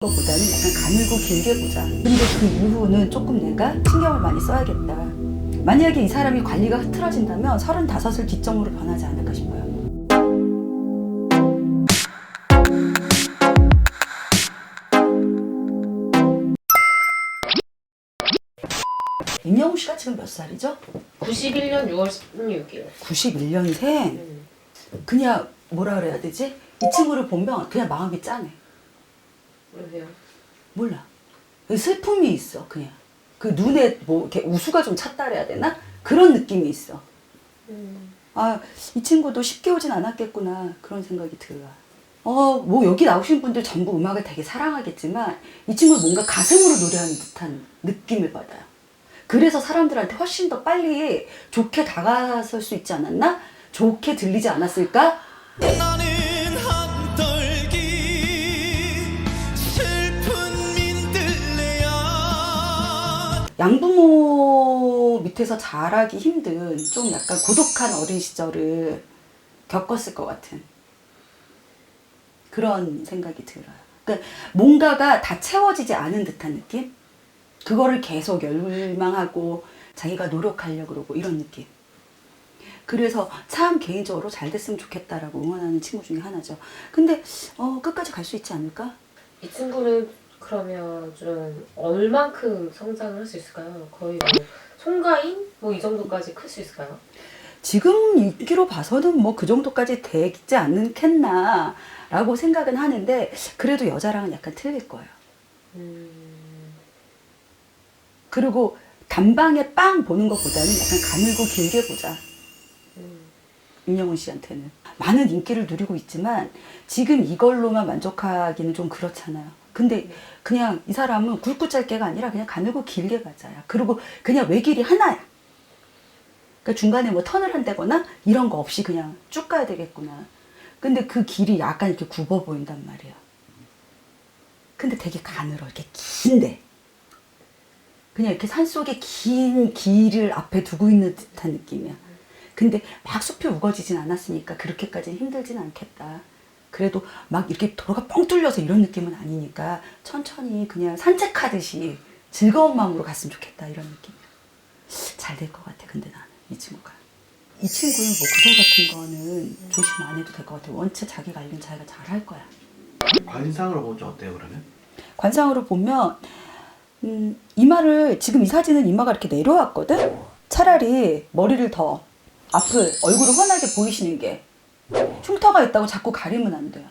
것보다는 약간 가늘고 길게 보자. 근데 그 이후는 조금 내가 신경을 많이 써야겠다. 만약에 이 사람이 관리가 흐트러진다면 35을 기점으로 변하지 않을까 싶어요. 임영웅 씨가 지금 몇 살이죠? 91년 6월 16일. 91년생. 음. 그냥 뭐라 그래야 되지? 이 친구를 보면 그냥 마음이 짠해. 그러세요. 몰라. 슬픔이 있어, 그냥. 그 눈에 뭐 이렇게 우수가 좀 찼다 그래야 되나? 그런 느낌이 있어. 음. 아, 이 친구도 쉽게 오진 않았겠구나. 그런 생각이 들어요. 어, 뭐 여기 나오신 분들 전부 음악을 되게 사랑하겠지만 이 친구는 뭔가 가슴으로 노래하는 듯한 느낌을 받아요. 그래서 사람들한테 훨씬 더 빨리 좋게 다가설 수 있지 않았나? 좋게 들리지 않았을까? 양부모 밑에서 자라기 힘든 좀 약간 고독한 어린 시절을 겪었을 것 같은 그런 생각이 들어요. 그러니까 뭔가가 다 채워지지 않은 듯한 느낌? 그거를 계속 열망하고 자기가 노력하려고 그러고 이런 느낌. 그래서 참 개인적으로 잘 됐으면 좋겠다라고 응원하는 친구 중에 하나죠. 근데 어, 끝까지 갈 수 있지 않을까? 이 친구는 그러면 좀 얼만큼 성장을 할 수 있을까요? 거의 뭐 송가인 뭐 이 정도까지 클 수 있을까요? 지금 있기로 봐서는 뭐 그 정도까지 되지 않겠나라고 생각은 하는데 그래도 여자랑은 약간 틀릴 거예요. 음. 그리고 단방에 빵 보는 것보다는 약간 가늘고 길게 보자. 음. 윤영훈 씨한테는 많은 인기를 누리고 있지만 지금 이걸로만 만족하기는 좀 그렇잖아요. 근데 그냥 이 사람은 굵고 짧게가 아니라 그냥 가늘고 길게 가자야. 그리고 그냥 외길이 하나야. 그러니까 중간에 뭐 턴을 한다거나 이런 거 없이 그냥 쭉 가야 되겠구나. 근데 그 길이 약간 이렇게 굽어 보인단 말이야. 근데 되게 가늘어. 이렇게 긴데. 그냥 이렇게 산 속에 긴 길을 앞에 두고 있는 듯한 느낌이야. 근데 막 숲이 우거지진 않았으니까 그렇게까지는 힘들진 않겠다. 그래도 막 이렇게 도로가 뻥 뚫려서 이런 느낌은 아니니까 천천히 그냥 산책하듯이 즐거운 마음으로 갔으면 좋겠다 이런 느낌이야. 잘 될 것 같아. 근데 나는 이 친구가. 이 친구는 뭐 구설 같은 거는 조심 안 해도 될 것 같아. 원체 자기 관리는 자기가 잘 할 거야. 관상으로 보면 좀 어때요 그러면? 관상으로 보면 음, 이마를 지금 이 사진은 이마가 이렇게 내려왔거든. 차라리 머리를 더 앞을 얼굴을 환하게 보이시는 게 흉터가 있다고 자꾸 가리면 안 돼요.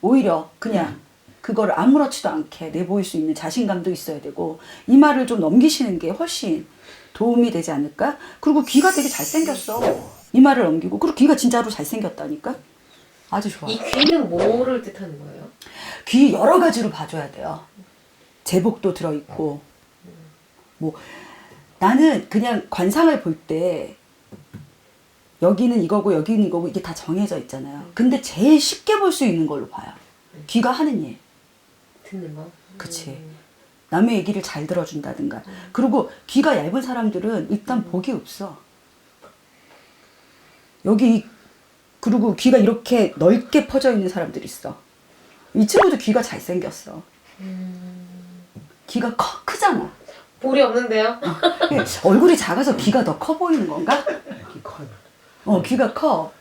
오히려 그냥 그거를 아무렇지도 않게 내보일 수 있는 자신감도 있어야 되고 이마를 좀 넘기시는 게 훨씬 도움이 되지 않을까? 그리고 귀가 되게 잘생겼어. 이마를 넘기고 그리고 귀가 진짜로 잘생겼다니까. 아주 좋아. 이 귀는 뭐를 뜻하는 거예요? 귀 여러 가지로 봐줘야 돼요. 제복도 들어있고, 뭐, 나는 그냥 관상을 볼 때, 여기는 이거고, 여기는 이거고, 이게 다 정해져 있잖아요. 근데 제일 쉽게 볼 수 있는 걸로 봐요. 귀가 하는 일. 듣는 거? 그치. 음. 남의 얘기를 잘 들어준다든가. 그리고 귀가 얇은 사람들은 일단 복이 없어. 여기, 이- 그리고 귀가 이렇게 넓게 퍼져 있는 사람들이 있어. 이 친구도 귀가 잘생겼어. 귀가 커, 크잖아. 볼이 없는데요? 예, 얼굴이 작아서 귀가 더 커 보이는 건가? 어, 귀가 커.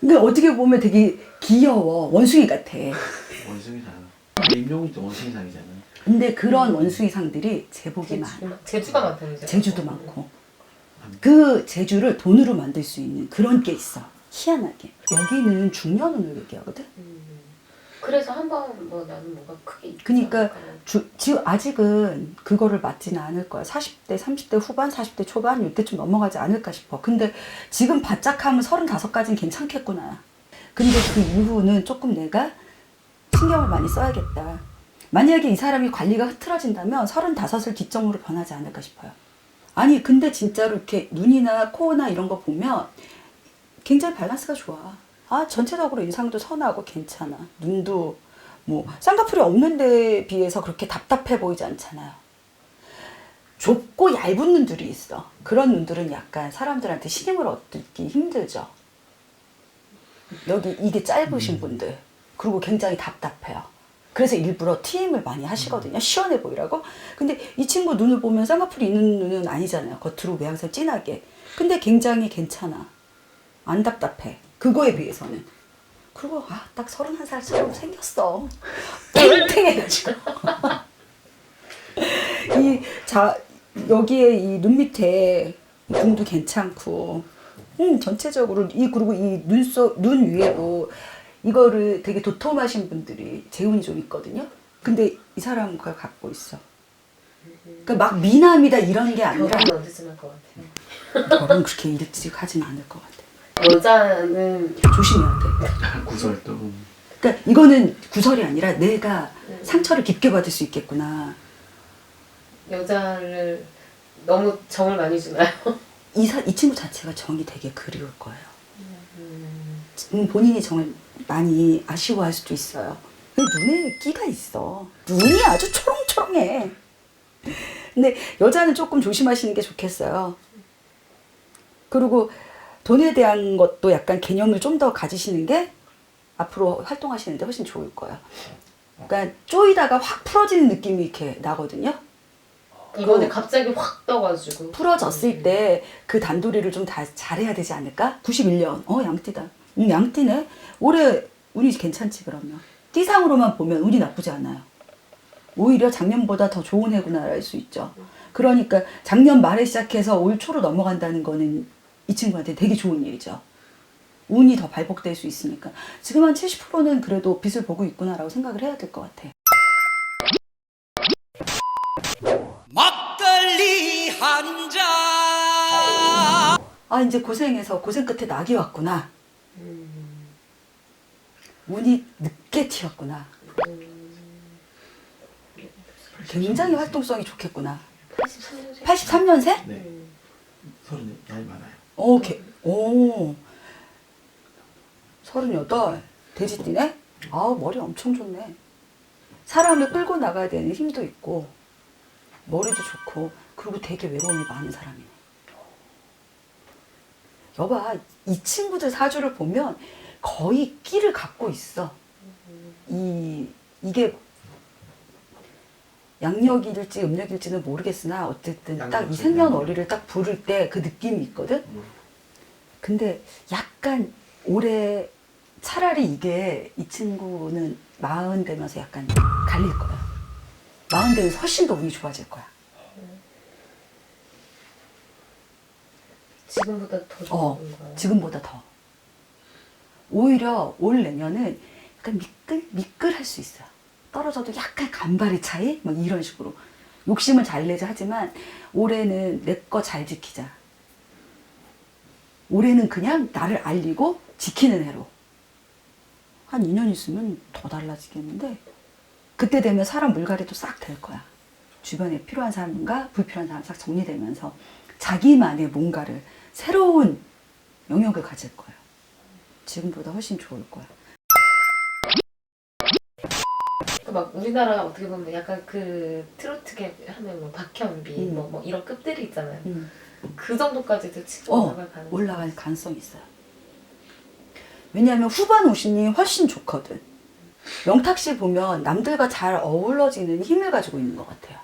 근데 어떻게 보면 되게 귀여워. 원숭이 같아. 원숭이상. 근데 임용욱도 원숭이상이잖아. 근데 그런 원숭이상들이 제복이 많아. 제주, 제주가 많다면서요? 제주도 많고. 그 제주를 돈으로 만들 수 있는 그런 게 있어. 희한하게. 여기는 중년운을 얘기하거든? 음. 그래서 한 번 뭐 나는 뭐가 크게 있지 그니까? 주, 지금 아직은 그거를 맞지는 않을 거야. 40대, 30대 후반, 40대 초반 이때쯤 넘어가지 않을까 싶어. 근데 지금 바짝 하면 35까지는 괜찮겠구나. 근데 그 이후는 조금 내가 신경을 많이 써야겠다. 만약에 이 사람이 관리가 흐트러진다면 35을 기점으로 변하지 않을까 싶어요. 아니, 근데 진짜로 이렇게 눈이나 코나 이런 거 보면 굉장히 밸런스가 좋아. 아, 전체적으로 인상도 선하고 괜찮아. 눈도 뭐 쌍꺼풀이 없는 데에 비해서 그렇게 답답해 보이지 않잖아요. 좁고 얇은 눈들이 있어. 그런 눈들은 약간 사람들한테 신임을 얻기 힘들죠. 여기 이게 짧으신 분들. 그리고 굉장히 답답해요. 그래서 일부러 트임을 많이 하시거든요. 시원해 보이라고. 근데 이 친구 눈을 보면 쌍꺼풀이 있는 눈은 아니잖아요. 겉으로 외양색 진하게. 근데 굉장히 괜찮아. 안 답답해. 그거에 비해서는. 그리고 아, 딱 31살처럼 생겼어. 탱탱해가지고. 이, 자, 여기에 이 눈 밑에 이 궁도 괜찮고, 음, 전체적으로, 이, 그리고 이 눈썹, 눈 위에도 이거를 되게 도톰하신 분들이 재운이 좀 있거든요. 근데 이 사람은 그걸 갖고 있어. 그러니까 막 미남이다 이런 게 아니라, 결혼은 그렇게 일찍 하진 않을 것 같아. 여자는 조심해야 돼. 구설도 그러니까 이거는 구설이 아니라 내가 음. 상처를 깊게 받을 수 있겠구나. 여자를 너무 정을 많이 주나요? 이, 사, 이 친구 자체가 정이 되게 그리울 거예요. 음, 음, 본인이 정말 많이 아쉬워할 수도 있어요. 근데 눈에 끼가 있어. 눈이 아주 초롱초롱해. 근데 여자는 조금 조심하시는 게 좋겠어요. 그리고 돈에 대한 것도 약간 개념을 좀 더 가지시는 게 앞으로 활동하시는데 훨씬 좋을 거예요. 그러니까 쪼이다가 확 풀어지는 느낌이 이렇게 나거든요. 이번에 갑자기 확 떠가지고 풀어졌을 때 그 단도리를 좀 다 잘해야 되지 않을까? 91년. 어, 양띠다. 음, 양띠네. 올해 운이 괜찮지, 그러면. 띠상으로만 보면 운이 나쁘지 않아요. 오히려 작년보다 더 좋은 해구나랄 수 있죠. 그러니까 작년 말에 시작해서 올 초로 넘어간다는 거는 이 친구한테 되게 좋은 일이죠. 운이 더 발복될 수 있으니까. 지금 한 70%는 그래도 빛을 보고 있구나라고 생각을 해야 될 것 같아. 막걸리 한 잔 아, 이제 고생해서 고생 끝에 낙이 왔구나. 음, 운이 늦게 튀었구나. 굉장히 활동성이 좋겠구나. 83년생? 83년생? 네 서른 나이 많아요. 오, 개, 오. 38. 돼지띠네? 아우, 머리 엄청 좋네. 사람을 끌고 나가야 되는 힘도 있고, 머리도 좋고, 그리고 되게 외로움이 많은 사람이네. 여봐, 이 친구들 사주를 보면 거의 끼를 갖고 있어. 이, 이게 양력일지 음력일지는 모르겠으나 어쨌든 딱 이 양력이지, 생년월일을 딱 부를 때 그 느낌이 있거든. 음. 근데 약간 올해 차라리 이게 이 친구는 마흔 되면서 약간 갈릴 거야. 마흔 되면서 훨씬 더 운이 좋아질 거야. 지금보다 더 어, 좋은 거예요? 지금보다 더. 오히려 올 내년은 약간 미끌, 미끌할 수 있어 요. 떨어져도 약간 간발의 차이? 막 이런 식으로. 욕심은 잘 내자 하지만 올해는 내 거 잘 지키자. 올해는 그냥 나를 알리고 지키는 해로. 한 2년 있으면 더 달라지겠는데 그때 되면 사람 물갈이도 싹 될 거야. 주변에 필요한 사람과 불필요한 사람 싹 정리되면서 자기만의 뭔가를 새로운 영역을 가질 거예요. 지금보다 훨씬 좋을 거야. 막 우리나라가 어떻게 보면 약간 그 트로트계 하면 뭐 박현비 음. 뭐, 뭐 이런 급들이 있잖아요. 음. 그 정도까지도 치고 어, 올라갈 가능. 올라갈 가능성이 있어요. 왜냐하면 후반 오신이 훨씬 좋거든. 영탁 씨 보면 남들과 잘 어우러지는 힘을 가지고 있는 것 같아요.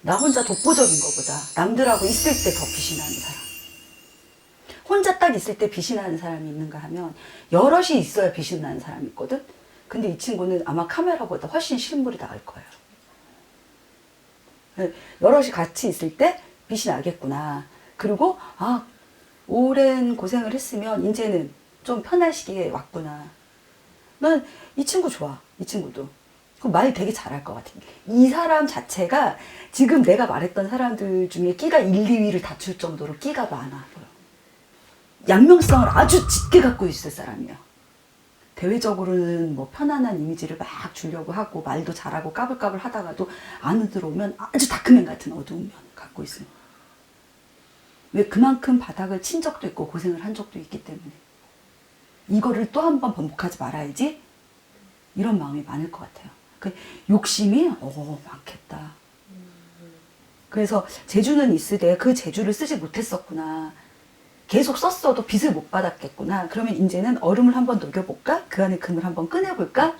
나 혼자 독보적인 것보다 남들하고 있을 때더 빛이 나는 사람. 혼자 딱 있을 때 빛이 나는 사람이 있는가 하면 여럿이 있어야 빛이 나는 사람이 있거든. 근데 이 친구는 아마 카메라보다 훨씬 실물이 나을 거예요. 네, 여럿이 같이 있을 때 빛이 나겠구나. 그리고 아 오랜 고생을 했으면 이제는 좀 편할 시기에 왔구나. 난 이 친구 좋아. 이 친구도. 그말 되게 잘할 것 같아. 이 사람 자체가 지금 내가 말했던 사람들 중에 끼가 1, 2위를 다툴 정도로 끼가 많아. 양명성을 아주 짙게 갖고 있을 사람이야. 대외적으로는 뭐 편안한 이미지를 막 주려고 하고 말도 잘하고 까불까불 하다가도 안으로 들어오면 아주 다크맨 같은 어두운 면을 갖고 있어요. 왜 그만큼 바닥을 친 적도 있고 고생을 한 적도 있기 때문에 이거를 또 한 번 반복하지 말아야지 이런 마음이 많을 것 같아요. 그 욕심이 어 많겠다. 그래서 재주는 있으되 그 재주를 쓰지 못했었구나. 계속 썼어도 빛을 못 받았겠구나. 그러면 이제는 얼음을 한번 녹여볼까? 그 안에 금을 한번 꺼내볼까?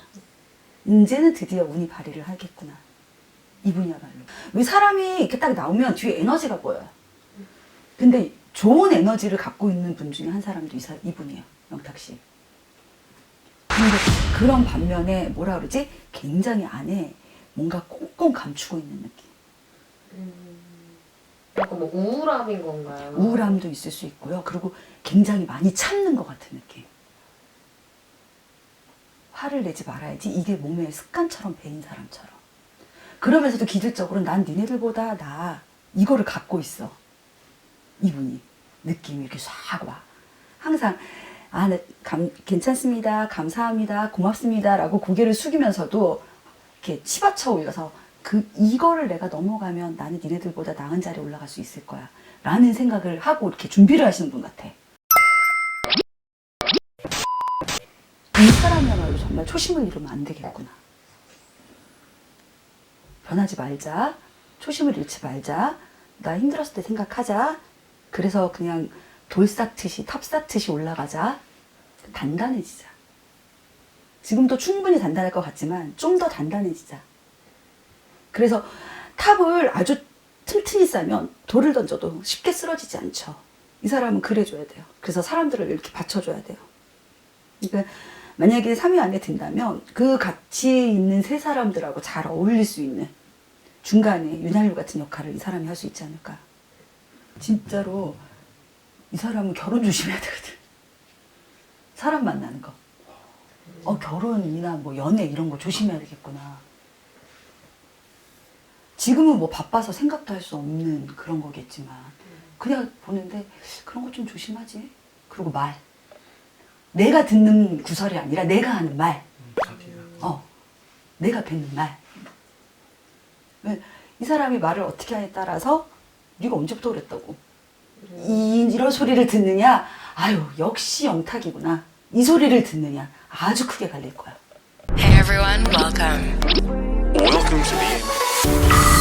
이제는 드디어 운이 발휘를 하겠구나. 이분이야말로. 왜 사람이 이렇게 딱 나오면 뒤에 에너지가 보여요. 근데 좋은 에너지를 갖고 있는 분 중에 한 사람도 이분이에요. 영탁 씨. 근데 그런 반면에 뭐라 그러지? 굉장히 안에 뭔가 꽁꽁 감추고 있는 느낌. 약간 뭐 우울함인 건가요? 우울함도 있을 수 있고요. 그리고 굉장히 많이 참는 것 같은 느낌. 화를 내지 말아야지. 이게 몸에 습관처럼 배인 사람처럼. 그러면서도 기질적으로 난 니네들보다 나 이거를 갖고 있어. 이분이 느낌이 이렇게 싹 와. 항상 아, 네, 감, 괜찮습니다. 감사합니다. 고맙습니다 라고 고개를 숙이면서도 이렇게 치받쳐 올려서 그 이거를 내가 넘어가면 나는 니네들보다 나은 자리에 올라갈 수 있을 거야. 라는 생각을 하고 이렇게 준비를 하시는 분 같아. 이 사람이야말로 정말 초심을 잃으면 안 되겠구나. 변하지 말자. 초심을 잃지 말자. 나 힘들었을 때 생각하자. 그래서 그냥 돌 쌓듯이, 탑 쌓듯이 올라가자. 단단해지자. 지금도 충분히 단단할 것 같지만 좀 더 단단해지자. 그래서 탑을 아주 튼튼히 쌓으면 돌을 던져도 쉽게 쓰러지지 않죠. 이 사람은 그래줘야 돼요. 그래서 사람들을 이렇게 받쳐줘야 돼요. 그러니까 만약에 3위 안에 든다면 그 같이 있는 세 사람들하고 잘 어울릴 수 있는 중간에 윤활유 같은 역할을 이 사람이 할 수 있지 않을까. 진짜로 이 사람은 결혼 조심해야 되거든. 사람 만나는 거. 어, 결혼이나 뭐 연애 이런 거 조심해야 되겠구나. 지금은 뭐 바빠서 생각도 할 수 없는 그런 거겠지만 그냥 보는데 그런 거 좀 조심하지. 그리고 말. 내가 듣는 구설이 아니라 내가 하는 말. 자기가 어. 내가 뱉는 말. 왜? 이 사람이 말을 어떻게 하냐에 따라서 네가 언제부터 그랬다고. 이, 이런 소리를 듣느냐? 아유, 역시 영탁이구나. 이 소리를 듣느냐? 아주 크게 갈릴 거야. Hey everyone, welcome. Welcome to the